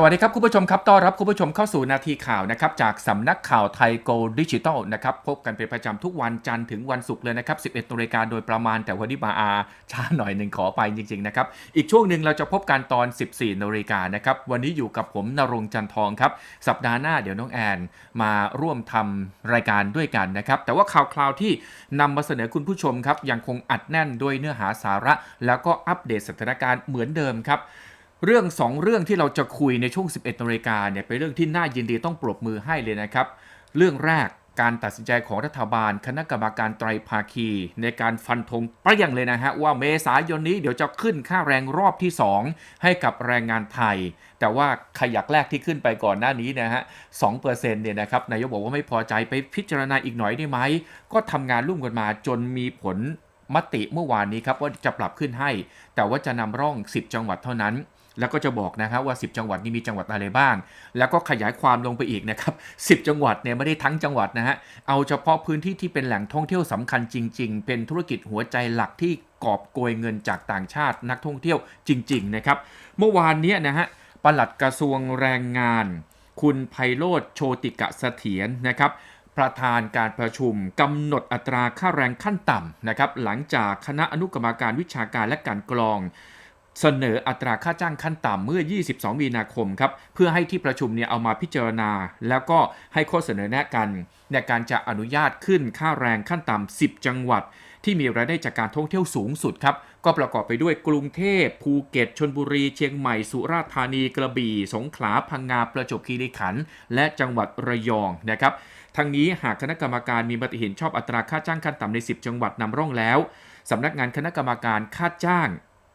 สวัสดีครับ คุณผู้ชมครับ ต้อนรับคุณผู้ชมเข้าสู่นาทีข่าวนะครับ จากสำนักข่าวไทยโกลดิจิตอลนะครับ พบกันเป็นประจำทุกวันจันทร์ถึงวันศุกร์เลยนะครับ 11นาฬิกาโดยประมาณแต่วันนี้มาอาช้าหน่อยหนึ่งขอไปจริง ๆ นะครับ อีกช่วงหนึ่งเราจะพบกันตอน 14นาฬิกานะครับ วันนี้อยู่กับผมนรงจันทองครับ สัปดาห์หน้าเดี๋ยวน้องแอนมาร่วมทำรายการด้วยกันนะครับ แต่ว่าข่าวคราวที่นำมาเสนอคุณผู้ชมครับยังคงอัดแน่นด้วยเนื้อหาสาระ แล้วก็อัปเดตสถานการณ์เหมือนเดิมครับ เรื่อง 2 เรื่องที่เราจะคุยในช่วง 11นาฬิกาเนี่ยเป็นเรื่องที่น่ายินดีต้องปรบมือให้เลยนะครับ เรื่องแรกการตัดสินใจของรัฐบาล คณะกรรมการไตรภาคี ในการฟันธงปรี้ยงเลยนะฮะ ว่าเมษายนนี้เดี๋ยวจะขึ้นค่าแรงรอบที่ 2 ให้กับแรงงานไทย แต่ว่าขยักแรกที่ขึ้นไปก่อนหน้านี้นะฮะ2%เนี่ยนะครับนายกบอกว่าไม่พอใจไปพิจารณาอีกหน่อยได้ไหม ก็ทำงานร่วมกันมาจนมีผลมติเมื่อวานนี้ครับว่าจะปรับขึ้นให้ แต่ว่าจะนำร่อง 10 จังหวัดเท่านั้น แล้วก็จะบอกนะครับว่า 10 จังหวัดนี้มีจังหวัดอะไรบ้าง แล้วก็ขยายความลงไปอีกนะครับ10 จังหวัดเนี่ยไม่ได้ทั้งจังหวัดนะฮะเอาเฉพาะพื้นที่ที่เป็นแหล่งท่องเที่ยวสำคัญจริง ๆ เป็นธุรกิจหัวใจหลักที่กอบโกยเงินจากต่างชาตินักท่องเที่ยวจริง ๆ นะครับ เมื่อวานนี้นะฮะปลัดกระทรวงแรงงาน คุณไพโรธโชติกะเสถียรนะครับประธานการประชุมกำหนดอัตราค่าแรงขั้นต่ำนะครับหลังจากคณะอนุกรรมการวิชาการและการกรอง เสนออัตราค่าจ้างขั้นต่ำเมื่อ 22 มีนาคมครับเพื่อให้ที่ประชุมเนี่ยเอามาพิจารณา แล้วก็ให้ข้อเสนอแนะกันในการจะอนุญาตขึ้นค่าแรงขั้นต่ำ 10 จังหวัด ที่มีรายได้จากการท่องเที่ยวสูงสุดครับก็ประกอบไปด้วยกรุงเทพภูเก็ตชนบุรี เชียงใหม่ สุราษฎร์ธานีกระบี่ สงขลาพังงาประจวบคีรีขันธ์และจังหวัดระยองนะครับทั้งนี้หากคณะกรรมการมีมติเห็นชอบอัตราค่าจ้างขั้นต่ำใน 10 จังหวัดนำร่องแล้วสำนักงานคณะกรรมการค่าจ้าง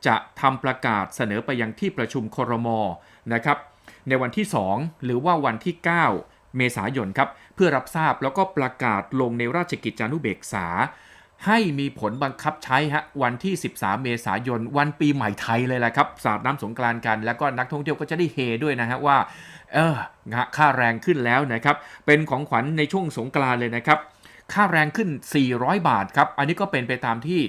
จะทำประกาศเสนอไปยังที่ประชุมครมนะครับ ในวันที่ 2 หรือว่าวันที่ 9 เมษายนครับ เพื่อรับทราบแล้วก็ประกาศลงในราชกิจจานุเบกษา ให้มีผลบังคับใช้ฮะวันที่ 13 เมษายน วันปีใหม่ไทยเลยแหละครับ สาดน้ำสงกรานกัน แล้วก็นักท่องเที่ยวก็จะได้เฮด้วยนะฮะว่า เออค่าแรงขึ้นแล้วนะครับ เป็นของขวัญในช่วงสงกรานเลยนะครับค่าแรงขึ้น 400 บาทครับ อันนี้ก็เป็นไปตามที่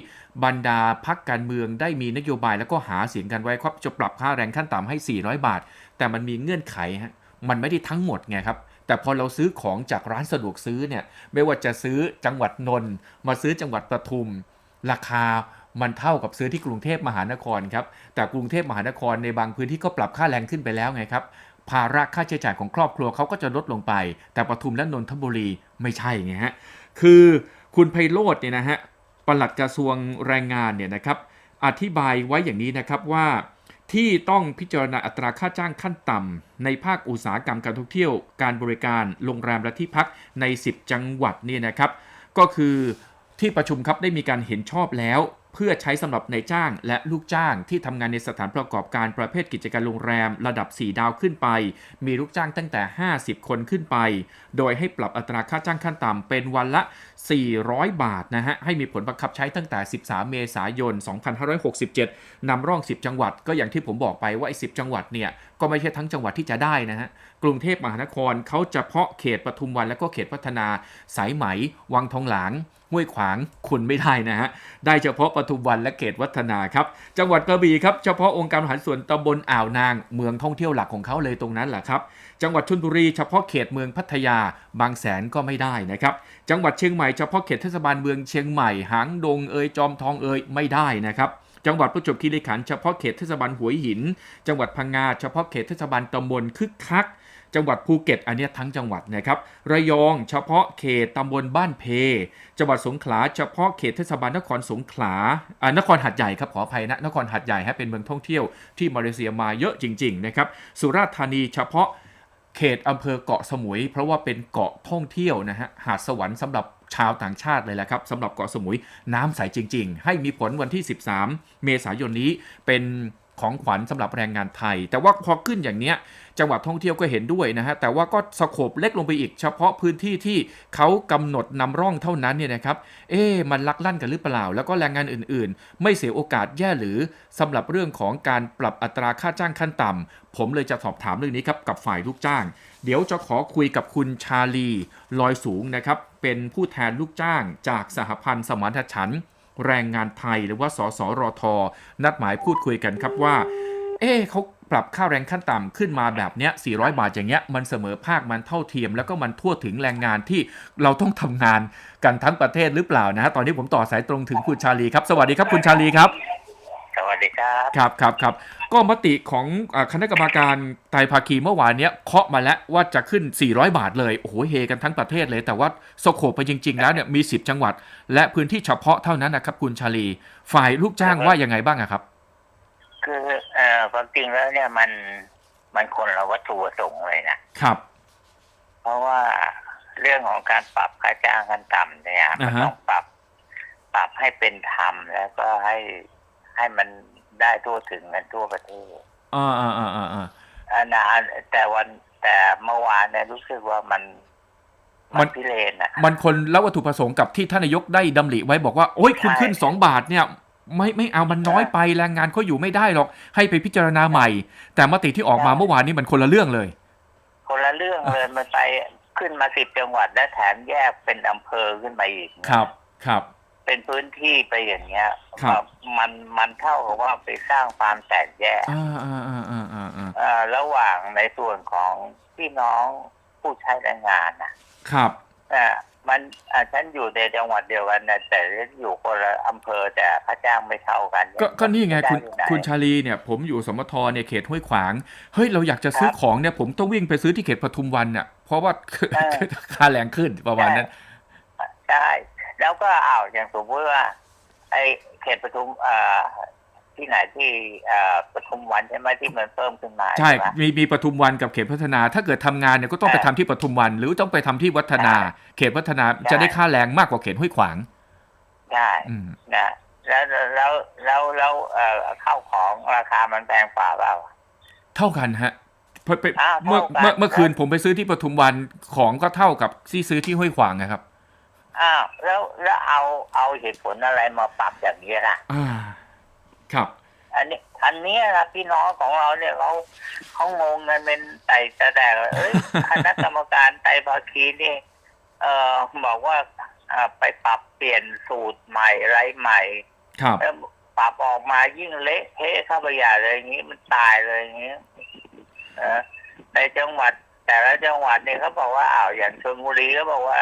บรรดาพักการเมืองได้มีนโยบายแล้วก็หาเสียงกันไว้ครับจะปรับค่าแรงขั้นต่ำให้ 400 บาท แต่มันมีเงื่อนไขฮะมันไม่ได้ทั้งหมดไงครับแต่พอเราซื้อของจากร้านสะดวกซื้อเนี่ยไม่ว่าจะซื้อจังหวัดนนท์มาซื้อจังหวัดปทุม ราคามันเท่ากับซื้อที่กรุงเทพมหานครครับแต่กรุงเทพมหานครในบางพื้นที่ก็ปรับค่าแรงขึ้นไปแล้วไงครับภาระค่าใช้จ่ายของครอบครัวเขาก็จะลดลงไป แต่ปทุมและนนทบุรีไม่ใช่ไงฮะคือคุณไพโรธเนี่ยนะฮะ ปลัดกระทรวงแรงงานเนี่ยนะครับอธิบายไว้อย่างนี้นะครับว่าที่ต้องพิจารณาอัตราค่าจ้างขั้นต่ำในภาคอุตสาหกรรมการท่องเที่ยว การบริการโรงแรมและที่พักใน 10 จังหวัดเนี่ยนะครับ ก็คือที่ประชุมครับได้มีการเห็นชอบแล้ว เพื่อใช้สำหรับนายจ้างและลูกจ้างที่ทำงานในสถานประกอบการประเภทกิจการโรงแรมระดับ 4 ดาวขึ้นไป มีลูกจ้างตั้งแต่ 50 คนขึ้นไป โดยให้ปรับอัตราค่าจ้างขั้นต่ำเป็นวันละ 400 บาทนะฮะ ให้มีผลบังคับใช้ตั้งแต่ 13 เมษายน 2567 นำร่อง 10 จังหวัดก็อย่างที่ผมบอกไปว่าไอ้10 จังหวัดเนี่ย ก็ไม่ใช่ทั้งจังหวัดที่จะได้นะฮะ กรุงเทพมหานครเขาเฉพาะเขตปทุมวันและก็เขตพัฒนาสายไหม วังทองหลางห้วยขวางคุณไม่ได้นะฮะ ได้เฉพาะปทุมวันและเขตวัฒนาครับ จังหวัดกระบี่ครับ เฉพาะองค์การบริหารส่วนตำบลอ่าวนาง เมืองท่องเที่ยวหลักของเขาเลยตรงนั้นแหละครับ จังหวัดชลบุรี เฉพาะเขตเมืองพัทยา บางแสนก็ไม่ได้นะครับ จังหวัดเชียงใหม่เฉพาะเขตเทศบาลเมืองเชียงใหม่ หางดงเอยจอมทองเอยไม่ได้นะครับจังหวัดประจวบคีรีขันธ์เฉพาะเขตเทศบาลหัวหิน จังหวัดพังงาเฉพาะเขตเทศบาลตำบลคึกคัก จังหวัดภูเก็ตอันนี้ทั้งจังหวัดนะครับระยองเฉพาะเขตตำบลบ้านเพ จังหวัดสงขลาเฉพาะเขตเทศบาลนครสงขลาอ่านครหัดใหญ่ครับขออภัยนะนครหัดใหญ่ฮะเป็นเมืองท่องเที่ยวที่มาเลเซียมาเยอะจริงๆนะครับสุราษฎร์ธานีเฉพาะเขตอำเภอเกาะสมุย เพราะว่าเป็นเกาะท่องเที่ยวนะฮะหาดสวรรค์สำหรับชาวต่างชาติเลยแหละครับสำหรับเกาะสมุยน้ำใสจริง ๆ ให้มีผลวันที่ 13 เมษายนนี้เป็น ของขวัญสำหรับแรงงานไทย แต่ว่าพอขึ้นอย่างเนี้ยจังหวัดท่องเที่ยวก็เห็นด้วยนะฮะแต่ว่าก็สโคบเล็กลงไปอีก เฉพาะพื้นที่ที่เขากำหนดนำร่องเท่านั้นเนี่ยนะครับเอ๊มันลักลั่นกันหรือเปล่า แล้วก็แรงงานอื่นๆ ไม่เสียโอกาสแย่หรือสำหรับเรื่องของการปรับอัตราค่าจ้างขั้นต่ำผมเลยจะสอบถามเรื่องนี้ครับกับฝ่ายลูกจ้าง เดี๋ยวจะขอคุยกับคุณชาลีลอยสูงนะครับเป็นผู้แทนลูกจ้างจากสหพันธ์สมานฉันท์ แรงงานไทยหรือว่าสสรท นัดหมายพูดคุยกันครับว่า เอ๊เขาปรับค่าแรงขั้นต่ำขึ้นมาแบบเนี้ย 400 บาทอย่างเงี้ย มันเสมอภาค มันเท่าเทียม แล้วก็มันทั่วถึงแรงงานที่เราต้องทำงานกันทั้งประเทศหรือเปล่านะฮะ ตอนนี้ผมต่อสายตรงถึงคุณชาลีครับ สวัสดีครับคุณชาลีครับ วัสดีครับ ครับครับครับก็มติของอาคณะกรรมการไตรภาคีเมื่อวานเนี้ยเคาะมาแล้วว่าจะขึ้น 400 บาทเลย โอ้โหเฮกันทั้งประเทศเลย แต่ว่าสโคปไปจริง ๆ แล้วเนี่ยมี 10 จังหวัด และพื้นที่เฉพาะเท่านั้นนะครับคุณชาลี ฝ่ายลูกจ้างว่ายังไงบ้างอะครับ คือเอ่อความจริงแล้วเนี่ยมันมันคนละวัตถุประสงค์เลยนะครับ เพราะว่าเรื่องของการปรับค่าจ้างขั้นต่ำเนี่ยมันอ่าฮะต้องปรับ ปรับให้เป็นธรรมแล้วก็ให้ ให้มันได้ทั่วถึงกันทั่วประเทศอ่าอ่าอ่าอ่าอ่าอันนั้นแต่วันแต่เมื่อวานเนี่ยรู้สึกว่ามันมันพิเรนนะมันคนละวัตถุประสงค์กับที่ท่านนายกได้ดำริไว้บอกว่าโอ้ยคุณใช่ขึ้น2บาทเนี่ยไม่ไม่เอามันน้อยไปแรงงานเขาอยู่ไม่ได้หรอก ให้ไปพิจารณาใหม่ แต่มติที่ออกมาเมื่อวานนี้มันคนละเรื่องเลย คนละเรื่องเลยมันไปขึ้นมาสิบจังหวัดและแถมแยกเป็นอำเภอขึ้นไปอีกนะครับครับ เป็นพื้นที่ไปอย่างเงี้ยครับ มันมันเท่ากับว่าไปสร้างความแตกแยกอ่าอ่าอ่าอ่าอ่าอ่าเอ่อระหว่างในส่วนของพี่น้องผู้ใช้แรงงานนะครับ เอ่อมันอ่าฉันอยู่ในจังหวัดเดียวกันนะแต่ฉันอยู่คนละอำเภอแต่ค่าจ้างไม่เท่ากันก็ก็นี่ไงคุณจะด้อยู่หนคุณชาลีเนี่ยผมอยู่สมทเนี่ยเขตห้วยขวางเฮ้ยเราอยากจะซื้อของเนี่ยผมต้องวิ่งไปซื้อที่เขตปทุมวันเนี่ยเพราะว่าเออค่าแรงขึ้นประมาณนั้น ใช่ แล้วก็อ้าวอย่างสมมติว่า ไอ้เขตปทุมเอ่อที่ไหนที่เอ่อปทุมวันใช่ไหมที่มันเพิ่มขึ้นมาใช่ไหมมีมีปทุมวันกับเขตพัฒนา ถ้าเกิดทำงานเนี่ยก็ต้องไปใช่ทำที่ปทุมวัน หรือต้องไปทำที่วัฒนาใช่เขตวัฒนาใช่จะได้ค่าแรงมากกว่าเขตห้วยขวางใช่อืมนะแล้วแล้วแล้วแล้วเอ่อข้าวของราคามันแพงกว่าเปล่าเท่ากันฮะเพราะไปอ้าวเมื่อเท่ากันเมื่อเมื่อคืนผมไปซื้อที่ปทุมวันของก็เท่ากับที่ซื้อที่ห้วยขวางนะครับ อ้าวแล้วแล้วเอาเอาเหตุผลอะไรมาปรับอย่างนี้ล่ะอ่า ครับ อันนี้ อันเนี้ยนะพี่น้องของเราเนี่ยเขาเขางงกันเป็นไต่ตะแดกเลยเอ้ยคณะกรรมการไตรภาคีนี่ เอ่อบอกว่าอ่าไปปรับเปลี่ยนสูตรใหม่ไรใหม่ครับ แล้วปรับออกมายิ่งเละเทะเข้าไปใหญ่เลยอย่างนี้มันตายเลยอย่างนี้เออในจังหวัดแต่ละจังหวัดเนี่ยเขาบอกว่าอ้าวอย่างชลบุรีก็บอกว่า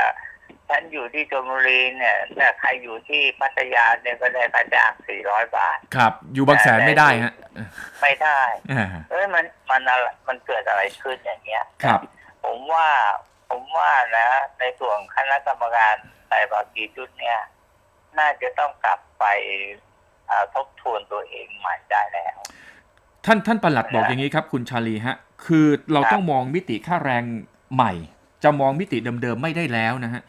ฉันอยู่ที่ชลบุรีเนี่ยแต่ใครอยู่ที่พัทยาเนี่ยก็ได้ค่าจ้างสี่ร้อยบาท ครับ อยู่บางแสนไม่ได้ฮะ ไม่ได้อ่าเอ้ยมันมันอะไรมันเกิดอะไรขึ้นอย่างเงี้ย ครับ ผมว่าผมว่านะ ในส่วนคณะกรรมการไต่ภาคีชุดเนี่ย น่าจะต้องกลับไปอ่าทบทวนตัวเองใหม่ได้แล้ว ท่านท่านประหลัดบอกอย่างนี้ครับ คุณชาลีฮะ คือเราครับต้องมองมิติค่าแรงใหม่ จะมองมิติเดิมๆไม่ได้แล้วนะฮะ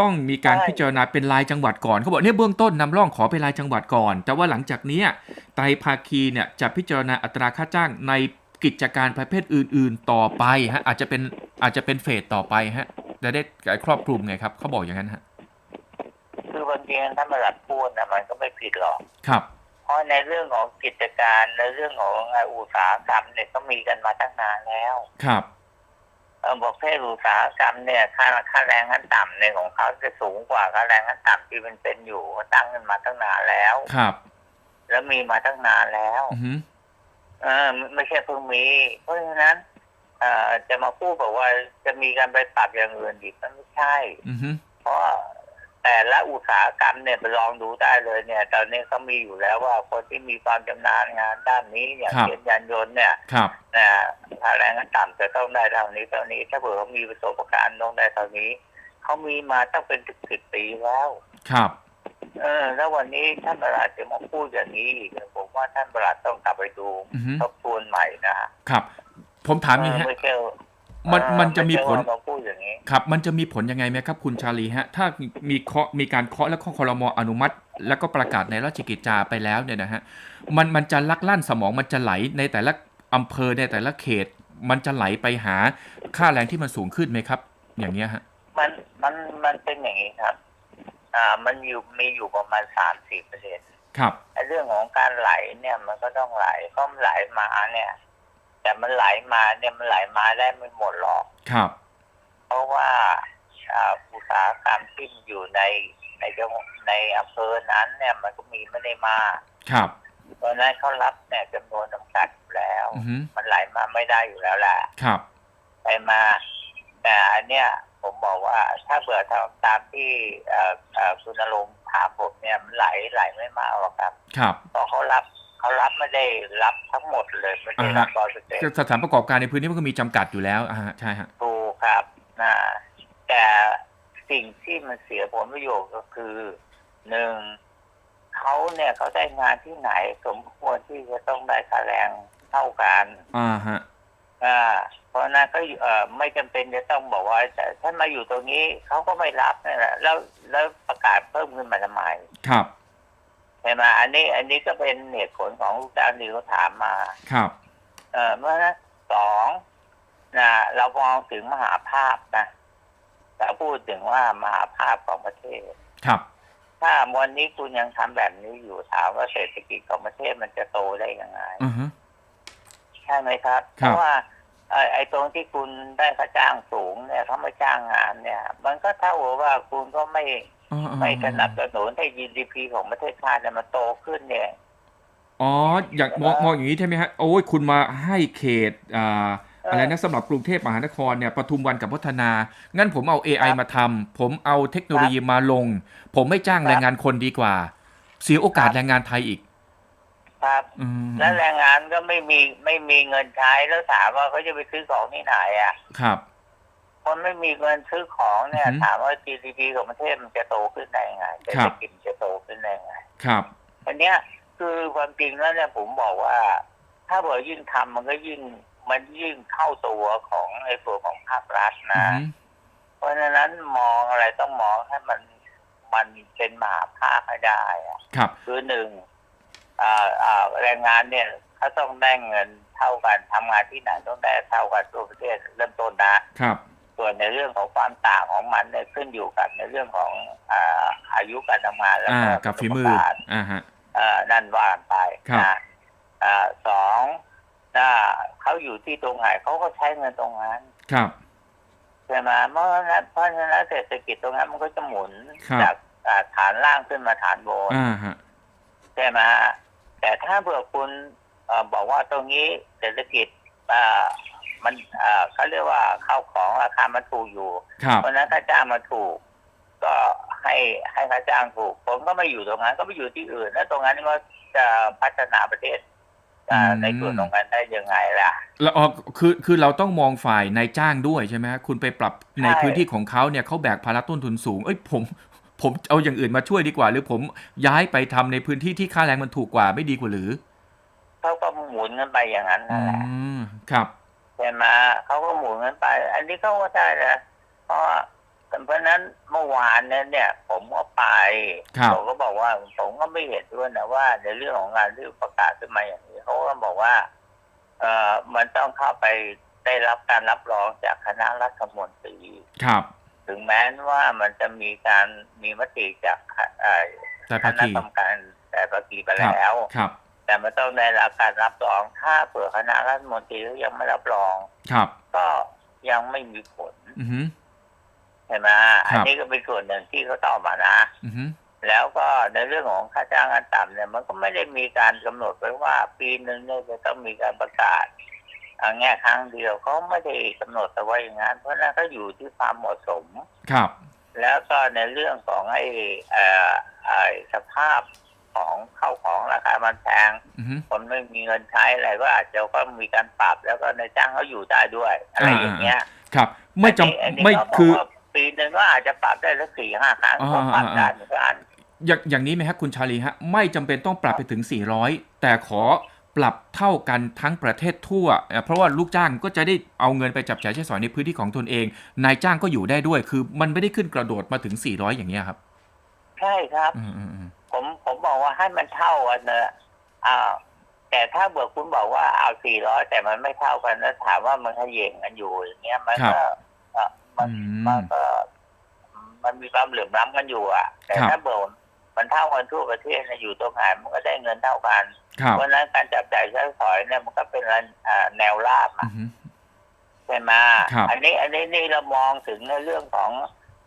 ต้องมีการพิจารณาเป็นรายจังหวัดก่อนเขาบอกเนี่ยเบื้องต้นนำร่องขอเป็นรายจังหวัดก่อน แต่ว่าหลังจากเนี้ยไตรภาคีเนี่ยจะพิจารณาอัตราค่าจ้างในกิจการประเภทอื่น ๆ ต่อไปฮะอาจจะเป็นอาจจะเป็นเฟสต่อไปฮะจะได้ครอบคลุมไงครับเขาบอกอย่างนั้นฮะคือบางทีท่านประหลัดพูดนะมันก็ไม่ผิดหรอกครับ เพราะในเรื่องของกิจการในเรื่องของอุตสาหกรรมเนี่ยก็มีกันมาตั้งนานแล้วครับเออ บอกเพศอุตสาหกรรมเนี่ยค่าค่าแรงขั้นต่ำเนี่ยของเขาจะสูงกว่าค่าแรงขั้นต่ำที่มันเป็นอยู่ก็ตั้งกันมาตั้งนานแล้วครับ แล้วมีมาตั้งนานแล้วอือฮึเออไม่ไม่ใช่เพิ่งมี เพราะฉะนั้นเอ่อจะมาพูดบอกว่าจะมีการไปปรับอย่างอื่นอีกมันไม่ใช่อือฮึเพราะ แต่ละอุตสาหกรรมเนี่ยไปลองดูได้เลยเนี่ย ตอนนี้เขามีอยู่แล้วว่าคนที่มีความชำนาญงานด้านนี้อย่างเช่นยานยนต์เนี่ยครับนะค่าแรงขั้นต่ำจะต้องได้เท่านี้เท่านี้ ถ้าเผื่อเขามีประสบการณ์ต้องได้เท่านี้เขามีมาตั้งเป็นสิบสิบปีแล้ว ครับ เออ แล้ววันนี้ท่านประหลัดจะมาพูดอย่างนี้อีกผมว่าท่านประหลัดต้องกลับไปดูอือฮึทบทวนใหม่นะครับ ผมถามอย่างนี้เออฮะไม่ใช่มันเออมันจะมีผลไใช่ว่ามาพูดอย่างนี้ครับ มันจะมีผลยังไงไหมครับ คุณชาลีฮะ ถ้ามีเคาะมีการเคาะและข้อคอรมออนุมัติ แล้วก็ประกาศในราชกิจจาไปแล้วเนี่ยนะฮะมันมันจะลักลั่นสมองมันจะไหลในแต่ละอำเภอในแต่ละเขต มันจะไหลไปหาค่าแรงที่มันสูงขึ้นไหมครับ อย่างเงี้ยฮะมันมันมันเป็นอย่างนี้ครับ อ่ามันอยู่มีอยู่ประมาณสามสี่ประเด็นครับไอ้เรื่องของการไหลเนี่ยมันก็ต้องไหลเพราะมันไหลมาเนี่ย แต่มันไหลมาเนี่ยมันไหลมาได้ไม่หมดหรอก ครับ เพราะว่าอ่าอุตสาหกรรมที่อยู่ในในจังหวัดในอำเภอนั้น เนี่ยมันก็มีไม่ได้มากครับเพราะฉะนั้นเขารับเนี่ยจำนวนจำกัดแล้วอือฮึมันไหลมาไม่ได้อยู่แล้วแหละครับไปมาแต่อันเนี้ยผมบอกว่าถ้าเบื่อทำตามที่เอ่อเอ่อคุณอารมณ์ถามผมเนี่ยมันไหลไหลไม่มากหรอกครับ ครับเพราะเขารับ เขารับไม่ได้รับทั้งหมดเลยไม่ได้รับร้อยเปอร์เซ็นต์สถานประกอบการในพื้นที่มันก็มีจำกัดอยู่แล้วอ่าฮะใช่ฮะถูกครับนะแต่สิ่งที่มันเสียผลประโยชน์ก็คือหนึ่งเขาเนี่ยเขาได้งานที่ไหนสมควรที่จะต้องได้ค่าแรงเท่ากันอ่าฮะอ่าเพราะฉะนั้นก็เอ่อไม่จำเป็นจะต้องบอกว่าแต่ถ้ามาอยู่ตรงนี้เขาก็ไม่รับนี่แหละแล้วแล้วประกาศเพิ่มขึ้นมาทำไมครับ ใช่ไหมอันนี้อันนี้ก็เป็นเหตุผลของลูกจ้างที่เขาถามมา ครับ เออเมื่อนั้นสองนะเรามองถึงมหาภาพนะเราพูดถึงว่ามหาภาพของประเทศ ครับ ถ้าวันนี้คุณยังทำแบบนี้อยู่ถามว่าเศรษฐกิจของประเทศมันจะโตได้ยังไงอือฮึใช่ไหมครับคเพรับราะว่าไอ้ไอ้ตรงที่คุณได้ค่าจ้างสูงเนี่ยเขาไม่จ้างงานเนี่ย มันก็เท่ากับว่าคุณก็ไม่อ๋ออ๋อ ไม่สนับสนุนให้ GDP ของประเทศชาติเนี่ยมันโตขึ้นเนี่ย อ๋อ อย่างมองมองอย่างนี้ใช่ไหมฮะ โอ้ย คุณมาให้เขตอ่าเออออะไรนะสำหรับกรุงเทพมหานครเนี่ยปทุมวันกับพัฒนา งั้นผมเอา AI ครับมาทำผมเอาเทคโนโลยีมาลง ผมไม่จ้างครับแรงงานคนดีกว่า เสียโอกาสครับแรงงานไทยอีก ครับอืมแล้วแรงงานก็ไม่มีไม่มีเงินใช้แล้วถามว่าเขาจะไปซื้อของที่ไหนอะ ครับ คนไม่มีเงินซื้อของเนี่ยอือหือถามว่า GDP ของประเทศมันจะโตขึ้นได้ยังไงเศรษครัฐบกิจมันจะโตขึ้นได้ยังไงครับอันเนี้ยคือความจริงแล้วเนี่ยผมบอกว่า ถ้าเบอยิ่งทำมันก็ยิ่งมันยิ่งเข้าตัวของไอ้ตัวของภาครัฐอืนะอฮึเพราะฉะนั้นมองอะไรต้องมองให้มันมันเป็นมหาภาคให้ได้อะครับคือหนึ่งอ่าอ่าแรงงานเนี่ยเขาต้องได้เงินเท่ากันทำงานที่ไหนต้องได้เท่ากันทั่วประเทศเริ่มต้นนะครับ ส่วนในเรื่องของความต่างของมันเนี่ยขึ้นอยู่กับในเรื่องของอ่าอายุการทำงานแล้วอ่าก็กับฝีมือประสบการณ์อ่าฮะเอ่อนั่นว่ากันไปครับนะอ่าสองนะเขาอยู่ที่ตรงไหนเขาก็ใช้เงินตรงนั้นครับใช่ไหมเพราะฉะนั้นเพราะฉะนั้นเศรษฐกิจตรงนั้นมันก็จะหมุนครับจากอ่าฐานล่างขึ้นมาฐานบนอ่าฮะใช่ไหมแต่ถ้าเผื่อคุณเอ่อบอกว่าตรงนี้เศรษฐกิจอ่า มันอ่าเขาเรียกว่าข้าวของราคามันถูกอยู่ครับเพราะฉะนั้นค่าจ้างมาถูก ก็ให้ให้ค่าจ้างถูก ผมก็ไม่อยู่ตรงนั้น ก็ไปอยู่ที่อื่น แล้วตรงนั้นก็จะพัฒนาประเทศอ่าอืมในส่วนตรงนั้นได้ยังไงล่ะแล้วอ๋อคือคือเราต้องมองฝ่ายนายจ้างด้วยใช่ไหมฮะคุณไปปรับในใช่พื้นที่ของเขาเนี่ยเขาแบกภาระต้นทุนสูง เอ้ยผมผมเอาอย่างอื่นมาช่วยดีกว่า หรือผมย้ายไปทำในพื้นที่ที่ค่าแรงมันถูกกว่าไม่ดีกว่าหรือเขาก็หมุนกันไปอย่างนั้นอืนั่นแหละมครับ ใช่ไหมเขาก็หมุนกันไป อันนี้เขาก็ได้นะเพราะว่าเพราะฉะนั้นเมื่อวานเนี่ยเนี่ย ผมก็ไปครับผมก็บอกว่าผมก็ไม่เห็นด้วยนะว่า ในเรื่องของงานที่ประกาศขึ้นมาอย่างนี้เขาก็บอกว่า เอ่อมันต้องเข้าไปได้รับการรับรองจากคณะรัฐมนตรีครับ ถึงแม้ว่ามันจะมีการมีมติจากเอ่อแต่คภาณะคีกรรมการแต่ปกีไปครับแล้วครับ แต่มันต้องได้รับการรับรอง ถ้าเผื่อคณะรัฐมนตรีเขายังไม่รับรอง ครับ ก็ยังไม่มีผลอือฮึใช่ไหมครับอันนี้ก็เป็นส่วนหนึ่งที่เขาตอบมานะอือฮึแล้วก็ในเรื่องของค่าจ้างขั้นต่ำเนี่ย มันก็ไม่ได้มีการกำหนดไว้ว่า ปีหนึ่งเนี่ยจะต้องมีการประกาศอ่าแง่ครั้งเดียวเขาไม่ได้กำหนดแต่ว่าอย่างนั้น เพราะฉะนั้นก็อยู่ที่ความเหมาะสมครับ แล้วก็ในเรื่องของไอ้เอ่อไอ้สภาพ ของเข้าของราคามันแพงอือฮึคนไม่มีเงินใช้อะไรก็อาจจะก็มีการปรับแล้วก็ในจ้างเขาอยู่ได้ด้วยอะไรอย่างเงี้ย ครับ ไม่จอันนี้อันำนี้ไม่เขาบอกคือว่าปีหนึ่งก็อาจจะปรับได้สักสี่ห้าครั้งอ่าก็ปรับอ่าได้เหมือนกันอย่างอย่างนี้ไหมฮะคุณชาลีฮะไม่จำเป็นต้องปรับไปถึง 400 แต่ขอปรับเท่ากันทั้งประเทศทั่วเอ่อเพราะว่าลูกจ้างก็จะได้เอาเงินไปจับจ่ายใช้สอยในพื้นที่ของตนเอง นายจ้างก็อยู่ได้ด้วย คือมันไม่ได้ขึ้นกระโดดมาถึง 400 อย่างเงี้ยครับ ใช่ครับอืมอืมอืม ผมผมบอกว่าให้มันเท่ากันเนอะอ้าวแต่ถ้าเบื่อคุณบอกว่าเอาสี่ร้อยแต่มันไม่เท่ากันแล้วถามว่ามันขย่งกันอยู่อย่างเงี้ยมันก็เอ่อมันอืมมันก็มันมีความเหลื่อมล้ำกันอยู่อะ แต่ครับถ้าเบื่อมันเท่ากันทั่วประเทศนะอยู่ตรงไหนมันก็ได้เงินเท่ากันครับเพราะฉะนั้นการจับจ่ายใช้สอยเนี่ยมันก็เป็นอ่าแนวราบอือะอฮึใช่ไหมครับอันนี้อันนี้นี่เรามองถึงในเรื่องของ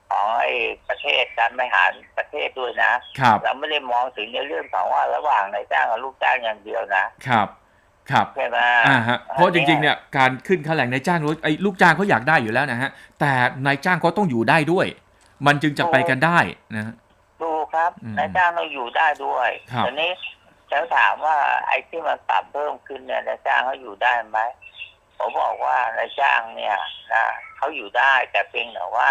ของไอ้ประเทศการบริหารประเทศด้วยนะครับเราไม่ได้มองถึงในเรื่องของว่าระหว่างนายจ้างกับลูกจ้างอย่างเดียวนะครับ ครับใช่ไหมอ่าฮะเพราะจริงๆเนี่ยการขึ้นค่าแรงนายจ้างไอ้ลูกจ้างเขาอยากได้อยู่แล้วนะฮะแต่นายจ้างเขาต้องอยู่ได้ด้วย มันจึงจะไปกันได้นะฮะดูครับอืมนายจ้างเราอยู่ได้ด้วยครับทีนี้จะถามว่าไอ้ที่มันปรับเพิ่มขึ้นเนี่ยนายจ้างเขาอยู่ได้ไหมผมบอกว่านายจ้างเนี่ยนะเขาอยู่ได้แต่เพียงแต่ว่า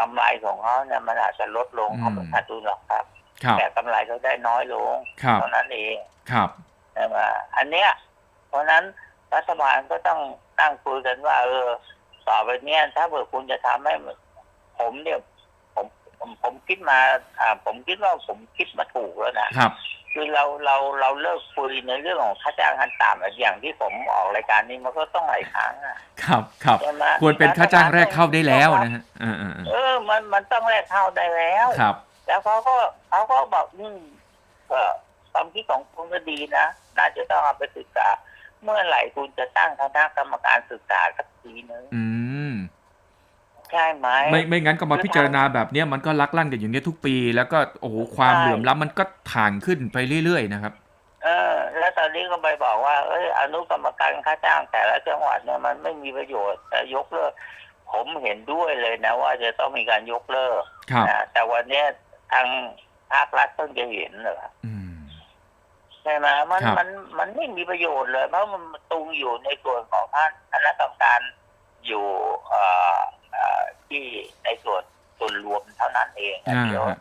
กำไรของเขาเนี่ยมันอาจจะลดลงเขาไม่ขาดทุนหรอกครับครับแต่กำไรเขาได้น้อยลงครับเท่านั้นเองครับใช่ไหมอันเนี้ย เพราะฉะนั้นรัฐบาลก็ต้องนั่งคุยกันว่า เออต่อไปเนี้ยถ้าเผื่อคุณจะทำให้ผมเนี่ยผมผมผมคิดมาอ่าผมคิดว่าผมคิดมาถูกแล้วนะครับ คือเราเราเราเลิกคุยในเรื่องของค่าจ้างขั้นต่ำอะอย่างที่ผมออกรายการนี้มันก็ต้องหลายครั้งอะครับครับใช่ไหมควรเป็นค่าจ้างแรกเข้าได้แล้วนะฮะอ่าอ่าอ่าเออ มันมันต้องแรกเข้าได้แล้วครับ แล้วเขาก็เขาก็บอกอืมก็ความคิดของคุณก็ดีนะน่าจะต้องเอาไปศึกษา เมื่อไหร่คุณจะตั้งคณะกรรมการศึกษาสักทีนึงอืม ใช่ไหมไม่ไม่งั้นก็มาพิจารณาแบบเนี้ยมันก็ลักลั่นกันอย่างเงี้ยทุกปี แล้วก็โอ้โหความใช่เหลื่อมล้ำมันก็ถ่างขึ้นไปเรื่อยๆนะครับ เออ แล้วตอนนี้ก็ไปบอกว่าเอ้ยอนุกรรมการค่าจ้างแต่ละจังหวัดเนี่ยมันไม่มีประโยชน์แต่ยกเลิกผมเห็นด้วยเลยนะ ว่าจะต้องมีการยกเลิกครับนะแต่วันเนี้ยทางภาครัฐเพิ่งจะเห็นเหรออืมใช่ไหมมันครับมันมันไม่มีประโยชน์เลย เพราะมันตุงอยู่ในส่วนของท่านคณะกรรมการอยู่เอ่อเอ่อ ที่ในส่วนส่วนรวมเท่านั้นเองอะอ่าเดี๋ยวฮะ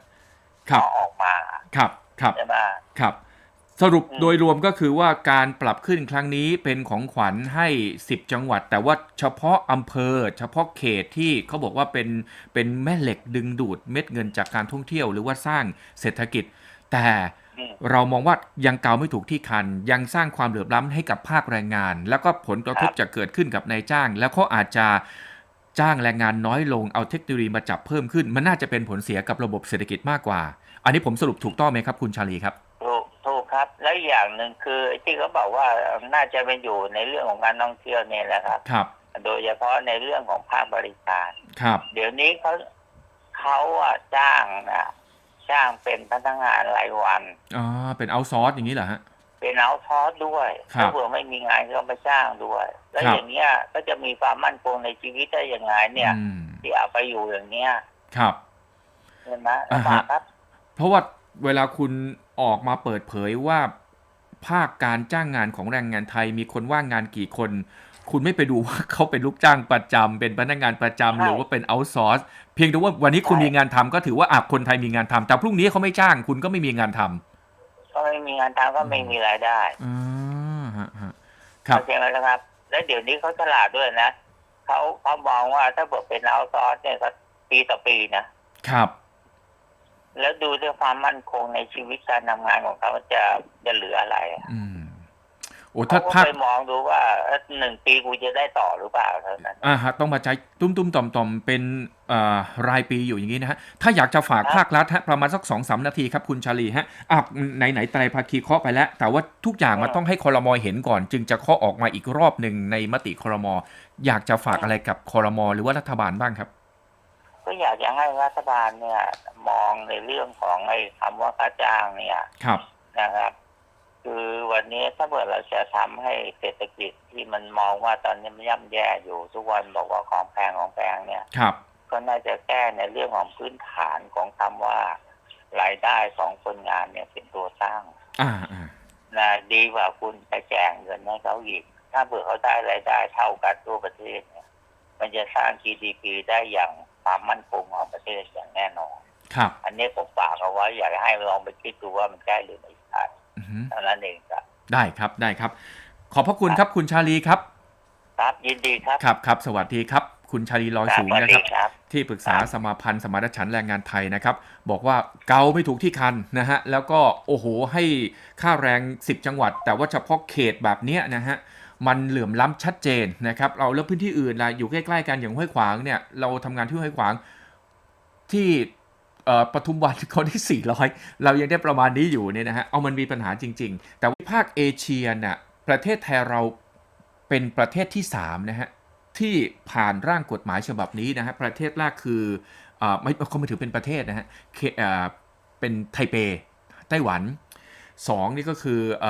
ครับเอาออกมาครับครับใช่ไหมครับ สรุปอืมโดยรวมก็คือว่าการปรับขึ้นครั้งนี้เป็นของขวัญให้ 10 จังหวัด แต่ว่าเฉพาะอำเภอ เฉพาะเขตที่เขาบอกว่าเป็นเป็นแม่เหล็กดึงดูดเม็ดเงินจากการท่องเที่ยว หรือว่าสร้างเศรษฐกิจ แต่อืมเรามองว่ายังเกาไม่ถูกที่คัน ยังสร้างความเหลื่อมล้ำให้กับภาคแรงงาน แล้วก็ผลกระทบครับจะเกิดขึ้นกับนายจ้าง แล้วเขาอาจจะ จ้างแรงงานน้อยลงเอาเทคโนโลยีมาจับเพิ่มขึ้น มันน่าจะเป็นผลเสียกับระบบเศรษฐกิจมากกว่า อันนี้ผมสรุปถูกต้องไหมครับ คุณชาลีครับถูกถูกครับ และอีกอย่างหนึ่งคือไอ้ที่เขาบอกว่าน่าจะเป็นอยู่ในเรื่องของการท่องเที่ยวเนี่ยแหละครับ ครับ โดยเฉพาะในเรื่องของภาคบริการครับ เดี๋ยวนี้เขาเขาอะจ้างนะจ้างเป็นพนักงานรายวันอ๋อเป็นเอาซอร์สอย่างนี้เหรอฮะ เป็นเอาทอสด้วยครับถ้าเผื่อไม่มีงานก็มาจ้างด้วย แล้วครับอย่างเงี้ยก็จะมีความมั่นคงในชีวิตได้ยังไงเนี่ยอืมที่เอาไปอยู่อย่างเงี้ยครับเห็นไหมอ่าลำฮะบากครับ เพราะว่าเวลาคุณออกมาเปิดเผยว่า ภาคการจ้างงานของแรงงานไทยมีคนว่างงานกี่คน คุณไม่ไปดูว่าเขาเป็นลูกจ้างประจำเป็นพนักงานประจำใช่หรือว่าเป็นเอาซอร์สเพียงแต่ว่าวันนี้คุณใช่มีงานทำก็ถือว่าอะคนไทยมีงานทำแต่พรุ่งนี้เขาไม่จ้างคุณก็ไม่มีงานทำ ก็ไม่มีงานทำก็ไม่มีรายได้อ่าฮะฮะครับ เข้าใจไหมนะครับ และเดี๋ยวนี้เขาฉลาดด้วยนะเขาเขามองว่าถ้าเกิดเป็นเอาซอสเนี่ยก็ปีต่อปีนะครับ แล้วดูด้วยความมั่นคงในชีวิตการทำงานของเขาจะจะเหลืออะไรอะอืม โอ้เขาถ้าก็ภาคไปมองดูว่าเอ้อหนึ่งปีกูจะได้ต่อหรือเปล่าเท่านั้นอ่าฮะต้องมาใจตุ้มตุ้มต่อมต่อมๆเป็นเอ่อรายปีอยู่อย่างนี้นะฮะถ้าอยากจะฝากครับภาครัฐฮะประมาณสักสองสามนาทีครับคุณชาลีฮะอะไหนไหนไตรภาคีเคาะไปแล้ว แต่ว่าทุกอย่างมันต้องให้คอรมอเห็นก่อน จึงจะเคาะออกมาอีกรอบหนึ่งในมติคอรมออยากจะฝากอะไรกับคอรมอหรือว่ารัฐบาลบ้างครับก็อยากจะให้รัฐบาลเนี่ย มองในเรื่องของไอ้คำว่าค่าจ้างเนี่ยครับนะครับ คือวันนี้ถ้าเกิดเราจะทำให้เศรษฐกิจที่มันมองว่าตอนนี้มันย่ำแย่อยู่ทุกวันบอกว่าของแพงของแพงเนี่ยครับ ก็น่าจะแก้ในเรื่องของพื้นฐานของคำว่ารายได้ของคนงานเนี่ยเป็นตัวตั้งอ่าอ่านะดีกว่าคุณไปแจกเงินให้เขาอีก ถ้าเผื่อเขาได้รายได้เท่ากันทั่วประเทศเนี่ย มันจะสร้าง GDP ได้อย่างความมั่นคงของประเทศอย่างแน่นอนครับ อันนี้ผมฝากเอาไว้อยากให้ลองไปคิดดูว่ามันใช่หรือไม่ใช่อือฮึ เท่านั้นเองครับ ได้ครับได้ครับ ขอบพระคุณครับคุณชาลีครับ ครับยินดีครับครับครับสวัสดีครับ คุณชาลีลอยครับสูงสวัสนะคดีรับครับ ที่ปรึกษาสมาพันธ์สมารถฉันท์แรงงานไทยนะครับ บอกว่าเกาไม่ถูกที่คันนะฮะแล้วก็โอ้โหให้ค่าแรง 10 จังหวัด แต่ว่าเฉพาะเขตแบบเนี้ยนะฮะมันเหลื่อมล้ำชัดเจนนะครับ เราแล้วพื้นที่อื่นล่ะอยู่ใกล้ๆกันอย่างห้วยขวางเนี่ยเราทำงานที่ห้วยขวางที่เอ่อ ปทุมวันเขาได้ 400 เรายังได้ประมาณนี้อยู่เนี่ยนะฮะ เอามันมีปัญหาจริง ๆ แต่ว่าภาคเอเชียน่ะประเทศไทยเราเป็นประเทศที่ 3 นะฮะ ที่ผ่านร่างกฎหมายฉบับนี้นะฮะ ประเทศแรกคือเอไม่เขาไม่ถือเป็นประเทศนะฮะเเป็นไทเป ไต้หวันสองนี่ก็คือเอ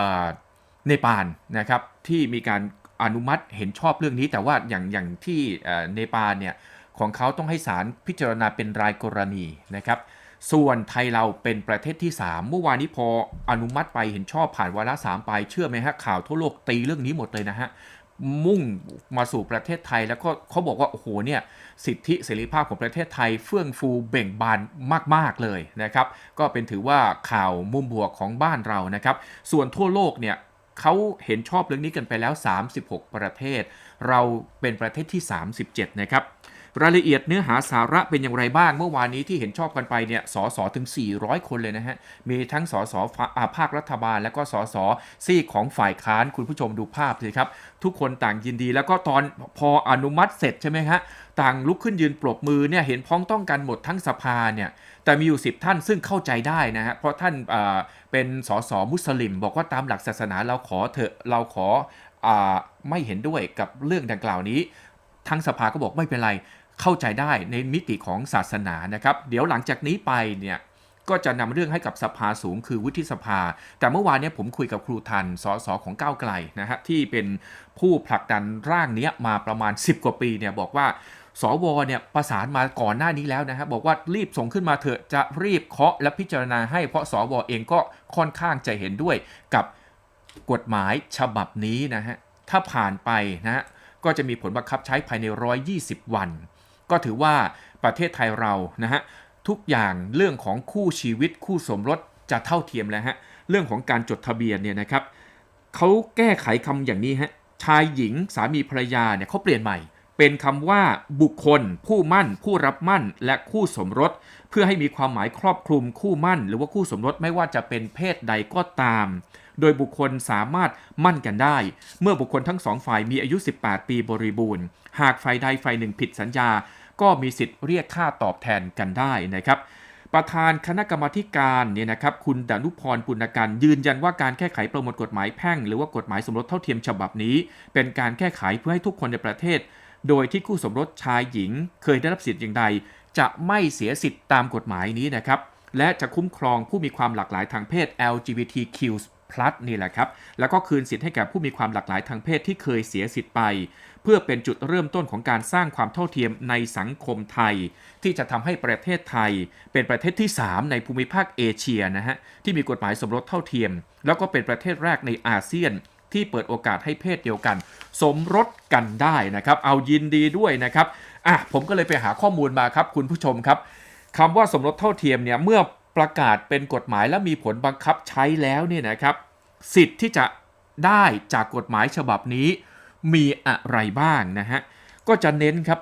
เนปาลนะครับที่มีการอนุมัติเห็นชอบเรื่องนี้แต่ว่าอย่างอย่างที่เนปาลเนี่ย ของเขาต้องให้ศาลพิจารณาเป็นรายกรณีนะครับ ส่วนไทยเราเป็นประเทศที่ 3 เมื่อวานนี้พออนุมัติไปเห็นชอบผ่านวาระสามไป เชื่อไหมฮะข่าวทั่วโลกตีเรื่องนี้หมดเลยนะฮะมุ่งมาสู่ประเทศไทยแล้วก็เขาบอกว่าโอ้โหเนี่ยสิทธิเสรีภาพของประเทศไทยเฟื่องฟูเบ่งบานมาก ๆ เลยนะครับ ก็เป็นถือว่าข่าวมุมบวกของบ้านเรานะครับ ส่วนทั่วโลกเนี่ยเขาเห็นชอบเรื่องนี้กันไปแล้ว 36 ประเทศ เราเป็นประเทศที่ 37 นะครับ รายละเอียดเนื้อหาสาระเป็นอย่างไรบ้างเมื่อวานนี้ที่เห็นชอบกันไปเนี่ยสสถึง 400 คนเลยนะฮะ มีทั้งสสอภาครัฐบาล และก็สสซีกของฝ่ายค้านคุณผู้ชมดูภาพสิครับ ทุกคนต่างยินดี แล้วก็ตอนพออนุมัติเสร็จใช่ไหมฮะต่างลุกขึ้นยืนปรบมือเนี่ยเห็นพ้องต้องกันหมดทั้งสภาเนี่ยแต่มีอยู่ 10 ท่านซึ่งเข้าใจได้นะฮะเพราะท่านอ่าเป็นสสมุสลิม บอกว่าตามหลักศาสนาเราขอเถอะเราขออาไม่เห็นด้วยกับเรื่องดังกล่าวนี้ ทั้งสภาก็บอกไม่เป็นไร เข้าใจได้ในมิติของศาสนานะครับ เดี๋ยวหลังจากนี้ไปเนี่ยก็จะนำเรื่องให้กับสภาสูงคือวุฒิสภา แต่เมื่อวานเนี้ผมคุยกับครูทันสสของก้าวไกลนะฮะที่เป็นผู้ผลักดันร่างเนี้ยมาประมาณ 10 กว่าปีเนี่ยบอกว่าสวเนี่ยประสานมาก่อนหน้านี้แล้วนะฮะบอกว่ารีบส่งขึ้นมาเถอะจะรีบเคาะและพิจารณาให้เพราะสวเองก็ค่อนข้างจะเห็นด้วยกับกฎหมายฉบับนี้นะฮะถ้าผ่านไปนะฮะก็จะมีผลบังคับใช้ภายใน 120 วัน ก็ถือว่าประเทศไทยเรานะฮะทุกอย่างเรื่องของคู่ชีวิตคู่สมรสจะเท่าเทียมแล้วฮะเรื่องของการจดทะเบียนเนี่ยนะครับเขาแก้ไขคำอย่างนี้ฮะชายหญิงสามีภรรยาเนี่ยเขาเปลี่ยนใหม่ เป็นคำว่าบุคคล ผู้มั่น ผู้รับมั่น และคู่สมรส เพื่อให้มีความหมายครอบคลุมคู่มั่น หรือว่าคู่สมรสไม่ว่าจะเป็นเพศใดก็ตาม โดยบุคคลสามารถมั่นกันได้ เมื่อบุคคลทั้งสองฝ่ายมีอายุ 18 ปีบริบูรณ์ หากฝ่ายใดฝ่ายหนึ่งผิดสัญญา ก็มีสิทธิ์เรียกค่าตอบแทนกันได้นะครับ ประธานคณะกรรมาการเนี่ยนะครับคุณดานุพรปุณกันยืนยันว่าการแก้ไขประมวลกฎหมายแพ่ง หรือว่ากฎหมายสมรสเท่าเทียมฉบับนี้ เป็นการแก้ไขเพื่อให้ทุกคนในประเทศ โดยที่คู่สมรสชายหญิง เคยได้รับสิทธิ์อย่างใด จะไม่เสียสิทธิ์ตามกฎหมายนี้นะครับและจะคุ้มครองผู้มีความหลากหลายทางเพศ LGBTQ+ นี่แหละครับ แล้วก็คืนสิทธิ์ให้แก่ผู้มีความหลากหลายทางเพศที่เคยเสียสิทธิ์ไป เพื่อเป็นจุดเริ่มต้นของการสร้างความเท่าเทียมในสังคมไทย ที่จะทำให้ประเทศไทย เป็นประเทศที่ 3 ในภูมิภาคเอเชียนะฮะที่มีกฎหมายสมรสเท่าเทียม แล้วก็เป็นประเทศแรกในอาเซียนที่เปิดโอกาสให้เพศเดียวกัน สมรสกันได้นะครับ เอายินดีด้วยนะครับอะผมก็เลยไปหาข้อมูลมาครับ คุณผู้ชมครับคำว่าสมรสเท่าเทียมเนี่ยเมื่อประกาศเป็นกฎหมายและมีผลบังคับใช้แล้วเนี่ยนะครับ สิทธิ์ที่จะได้จากกฎหมายฉบับนี้ มีอะไรบ้างนะฮะ ก็จะเน้นครับ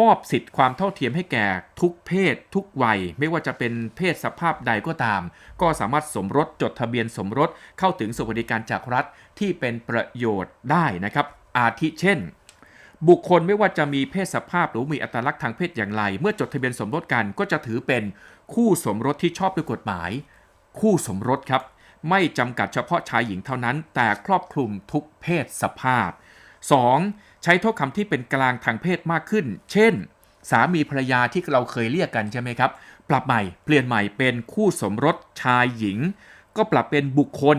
มอบสิทธิ์ความเท่าเทียมให้แก่ทุกเพศ ทุกวัย ไม่ว่าจะเป็นเพศสภาพใดก็ตาม ก็สามารถสมรสจดทะเบียนสมรสเข้าถึงสวัสดิการจากรัฐที่เป็นประโยชน์ได้นะครับ อาทิเช่น บุคคลไม่ว่าจะมีเพศสภาพหรือมีอัตลักษณ์ทางเพศอย่างไร เมื่อจดทะเบียนสมรสกันก็จะถือเป็นคู่สมรสที่ชอบด้วยกฎหมาย คู่สมรสครับ ไม่จำกัดเฉพาะชายหญิงเท่านั้น แต่ครอบคลุมทุกเพศสภาพ 2. ใช้ถ้อยคำที่เป็นกลางทางเพศมากขึ้น เช่น สามีภรรยาที่เราเคยเรียกกันใช่ไหมครับ ปรับใหม่เปลี่ยนใหม่เป็นคู่สมรสชายหญิง ก็ปรับเป็นบุคคล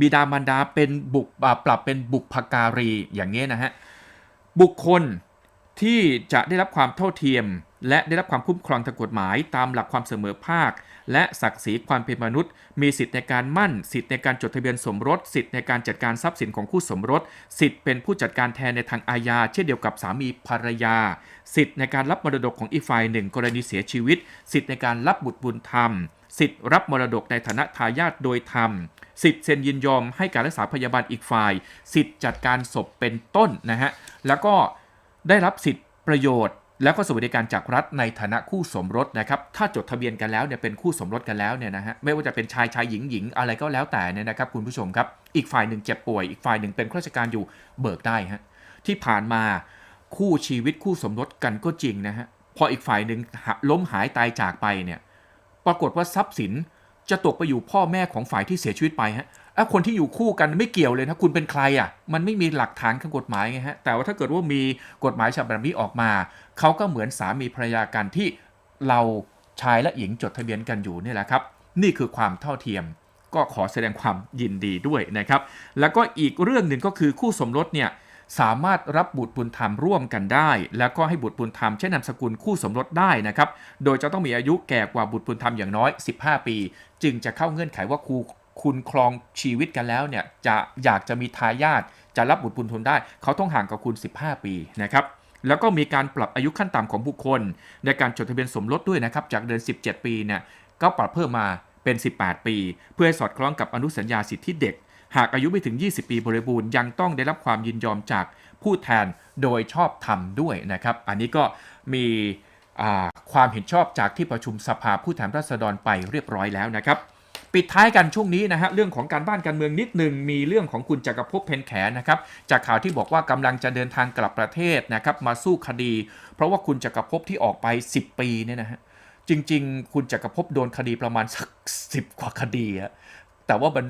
บิดามารดาเป็นบุกปรับเป็นบุพการีอย่างนี้นะฮะบุคคลที่จะได้รับความเท่าเทียม และได้รับความคุ้มครองทางกฎหมายตามหลักความเสมอภาค และศักดิ์ศรีความเป็นมนุษย์ มีสิทธิในการมั่น สิทธิในการจดทะเบียนสมรส สิทธิในการจัดการทรัพย์สินของคู่สมรส สิทธิเป็นผู้จัดการแทนในทางอาญา เช่นเดียวกับสามีภรรยา สิทธิในการรับมรดกของอีกฝ่ายหนึ่ง กรณีเสียชีวิต สิทธิในการรับบุตรบุญธรรม สิทธิรับมรดกในฐานะทายาทโดยธรรม สิทธิเซ็นยินยอมให้การรักษาพยาบาลอีกฝ่าย สิทธิจัดการศพเป็นต้นนะฮะ แล้วก็ได้รับสิทธิประโยชน์ แล้วก็สวัสดิการจากรัฐในฐานะคู่สมรสนะครับ ถ้าจดทะเบียนกันแล้วเนี่ยเป็นคู่สมรสกันแล้วเนี่ยนะฮะ ไม่ว่าจะเป็นชายชายหญิงหญิงอะไรก็แล้วแต่เนี่ยนะครับคุณผู้ชมครับ อีกฝ่ายหนึ่งเจ็บป่วย อีกฝ่ายหนึ่งเป็นข้าราชการอยู่เบิกได้ฮะ ที่ผ่านมาคู่ชีวิตคู่สมรสกันก็จริงนะฮะ พออีกฝ่ายหนึ่งล้มหายตายจากไปเนี่ย ปรากฏว่าทรัพย์สินจะตกไปอยู่พ่อแม่ของฝ่ายที่เสียชีวิตไปฮะ อะคนที่อยู่คู่กันไม่เกี่ยวเลยนะคุณเป็นใครอะ มันไม่มีหลักฐานทางกฎหมายไงฮะ แต่ว่าถ้าเกิดว่ามีกฎหมายฉบับแบบนี้ออกมา เขาก็เหมือนสามีภรรยากันที่เราชายและหญิงจดทะเบียนกันอยู่นี่แหละครับ นี่คือความเท่าเทียม ก็ขอแสดงความยินดีด้วยนะครับ แล้วก็อีกเรื่องหนึ่งก็คือคู่สมรสเนี่ยสามารถรับบุตรบุญธรรมร่วมกันได้ แล้วก็ให้บุตรบุญธรรมใช้นามสกุลคู่สมรสได้นะครับ โดยจะต้องมีอายุแก่กว่าบุตรบุญธรรมอย่างน้อย 15 ปี จึงจะเข้าเงื่อนไขว่าครู คุณครองชีวิตกันแล้วเนี่ยจะอยากจะมีทายาทจะรับบุตรบุญทุนได้ เขาต้องห่างกับคุณ 15 ปีนะครับแล้วก็มีการปรับอายุขั้นต่ำของบุคคล ในการจดทะเบียนสมรสด้วยนะครับจากเดิม17 ปีเนี่ยก็ปรับเพิ่มมาเป็น 18 ปี เพื่อสอดคล้องกับอนุสัญญาสิทธิเด็ก หากอายุไม่ถึง 20 ปีบริบูรณ์ยังต้องได้รับความยินยอมจากผู้แทนโดยชอบธรรมด้วยนะครับ อันนี้ก็มีความเห็นชอบจากที่ประชุมสภาผู้แทนราษฎรไปเรียบร้อยแล้วนะครับ ปิดท้ายกันช่วงนี้นะฮะเรื่องของการบ้านการเมืองนิดหนึ่งมีเรื่องของคุณจักรภพเพนแขนนะครับจากข่าวที่บอกว่ากำลังจะเดินทางกลับประเทศนะครับมาสู้คดี เพราะว่าคุณจักรภพที่ออกไป 10 ปีเนี่ยนะฮะจริง ๆ คุณจักรภพโดนคดีประมาณสักสิบกว่าคดีอะแต่ว่ามัน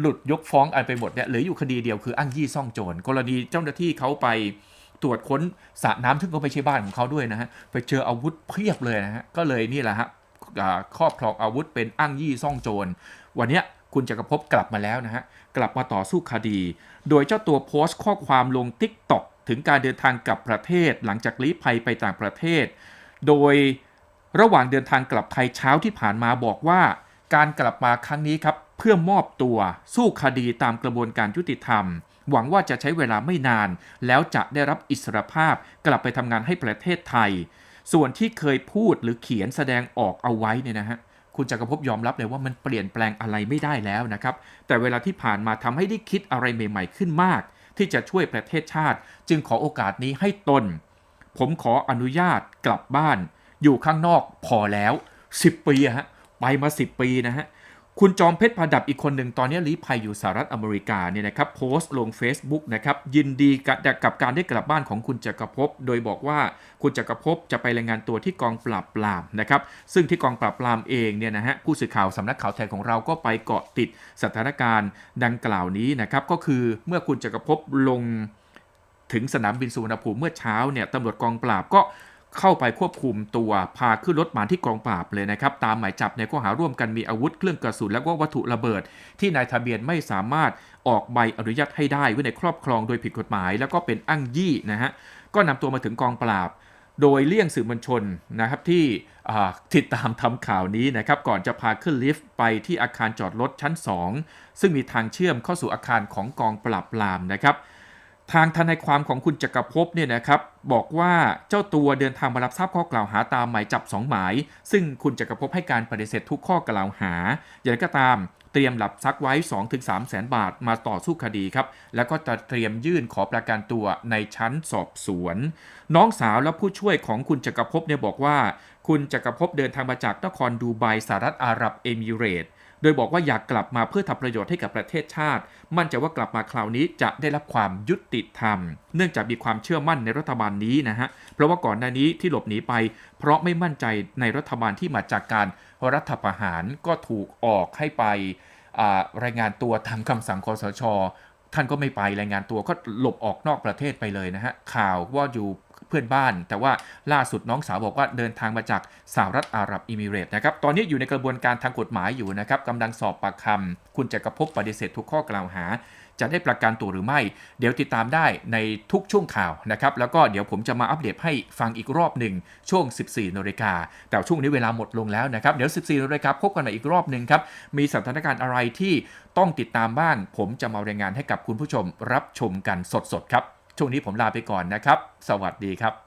หลุดยกฟ้องอันไปหมดเนี่ยเหลืออยู่คดีเดียวคืออ้างยี่ซ่องโจรกรณีเจ้าหน้าที่เขาไปตรวจค้นสระน้ำซึ่งก็ไม่ใช่บ้านของเขาด้วยนะฮะไปเจออาวุธเพียบเลยนะฮะก็เลยนี่แหละฮะ ครอบครองอาวุธเป็นอ้างยี่ซ่องโจร วันนี้คุณจักรภพกลับมาแล้วนะฮะ กลับมาต่อสู้คดี โดยเจ้าตัวโพสต์ข้อความลง t ิ k t o k ถึงการเดินทางกลับประเทศ หลังจากลี้ภัยไปต่างประเทศ โดยระหว่างเดินทางกลับไทยเช้าที่ผ่านมาบอกว่า การกลับมาครั้งนี้ครับเพื่อมอบตัวสู้คดีตามกระบวนการยุติธรรม หวังว่าจะใช้เวลาไม่นาน แล้วจะได้รับอิสรภาพกลับไปทำงานให้ประเทศไทย ส่วนที่เคยพูดหรือเขียนแสดงออกเอาไว้เนี่ยนะฮะคุณจักรภพยอมรับเลยว่ามันเปลี่ยนแปลงอะไรไม่ได้แล้วนะครับ แต่เวลาที่ผ่านมาทำให้ได้คิดอะไรใหม่ ๆ ขึ้นมาก ที่จะช่วยประเทศชาติ จึงขอโอกาสนี้ให้ตน ผมขออนุญาตกลับบ้าน อยู่ข้างนอกพอแล้ว 10 ปีอะฮะไปมา 10 ปีนะฮะ คุณจอมเพชรพาดับอีกคนหนึ่งตอนนี้ลี้ภัยอยู่สหรัฐอเมริกาเนี่ยนะครับโพสต์ลง Facebook นะครับยินดีกับกับการได้กลับบ้านของคุณจักรภพโดยบอกว่าคุณจักรภพจะไปรายงานตัวที่กองปราบปรามนะครับซึ่งที่กองปราบปรามเองเนี่ยนะฮะผู้สื่อข่าวสำนักข่าวไทยของเราก็ไปเกาะติดสถานการณ์ดังกล่าวนี้นะครับก็คือเมื่อคุณจักรภพลงถึงสนามบินสุวรรณภูมิเมื่อเช้าเนี่ยตำรวจกองปราบก็ เข้าไปควบคุมตัวพาขึ้นรถมาที่กองปราบเลยนะครับ ตามหมายจับในข้อหาร่วมกันมีอาวุธเครื่องกระสุนและก็วัตถุระเบิด ที่นายทะเบียนไม่สามารถออกใบอนุญาตให้ได้ไว้ในครอบครองโดยผิดกฎหมาย แล้วก็เป็นอ้างยี่นะฮะก็นำตัวมาถึงกองปราบ โดยเลี่ยงสื่อมวลชนนะครับที่ติดตามทำข่าวนี้นะครับก่อนจะพาขึ้นลิฟต์ไปที่อาคารจอดรถชั้น 2 ซึ่งมีทางเชื่อมเข้าสู่อาคารของกองปราบปรามนะครับ ทางทนายความของคุณจักรภพเนี่ยนะครับบอกว่าเจ้าตัวเดินทางมารับทราบข้อกล่าวหาตามหมายจับ 2 หมาย ซึ่งคุณจักรภพให้การปฏิเสธทุกข้อกล่าวหา อย่างไรก็ตามเตรียมหลับซักไว้ 2-3แสนบาทมาต่อสู้คดีครับ แล้วก็จะเตรียมยื่นขอประกันตัวในชั้นสอบสวน น้องสาวและผู้ช่วยของคุณจักรภพเนี่ยบอกว่า คุณจักรภพเดินทางมาจากนครดูไบสหรัฐอาหรับเอมิเรต โดยบอกว่าอยากกลับมาเพื่อทำประโยชน์ให้กับประเทศชาติ มั่นใจว่ากลับมาคราวนี้จะได้รับความยุติธรรม เนื่องจากมีความเชื่อมั่นในรัฐบาลนี้นะฮะ เพราะว่าก่อนหน้านี้ที่หลบหนีไป เพราะไม่มั่นใจในรัฐบาลที่มาจากการรัฐประหารก็ถูกออกให้ไปรายงานตัวตามคำสั่งคอสชท่านก็ไม่ไปรายงานตัวก็หลบออกนอกประเทศไปเลยนะฮะข่าวว่าอยู่ เพื่อนบ้าน แต่ว่าล่าสุดน้องสาวบอกว่าเดินทางมาจากสหรัฐอาหรับเอมิเรตส์นะครับ ตอนนี้อยู่ในกระบวนการทางกฎหมายอยู่นะครับกำลังสอบปากคำคุณจักรภพปฏิเสธทุกข้อกล่าวหา จะได้ประกันตัวหรือไม่ เดี๋ยวติดตามได้ในทุกช่วงข่าวนะครับ แล้วก็เดี๋ยวผมจะมาอัปเดตให้ฟังอีกรอบหนึ่งช่วง 14นาฬิกา แต่ช่วงนี้เวลาหมดลงแล้วนะครับ เดี๋ยว 14นาฬิกาพบกันใหม่อีกรอบหนึ่งครับ มีสถานการณ์อะไรที่ต้องติดตามบ้าง ผมจะมารายงานให้กับคุณผู้ชมรับชมกันสดๆครับ ช่วงนี้ผมลาไปก่อนนะครับ สวัสดีครับ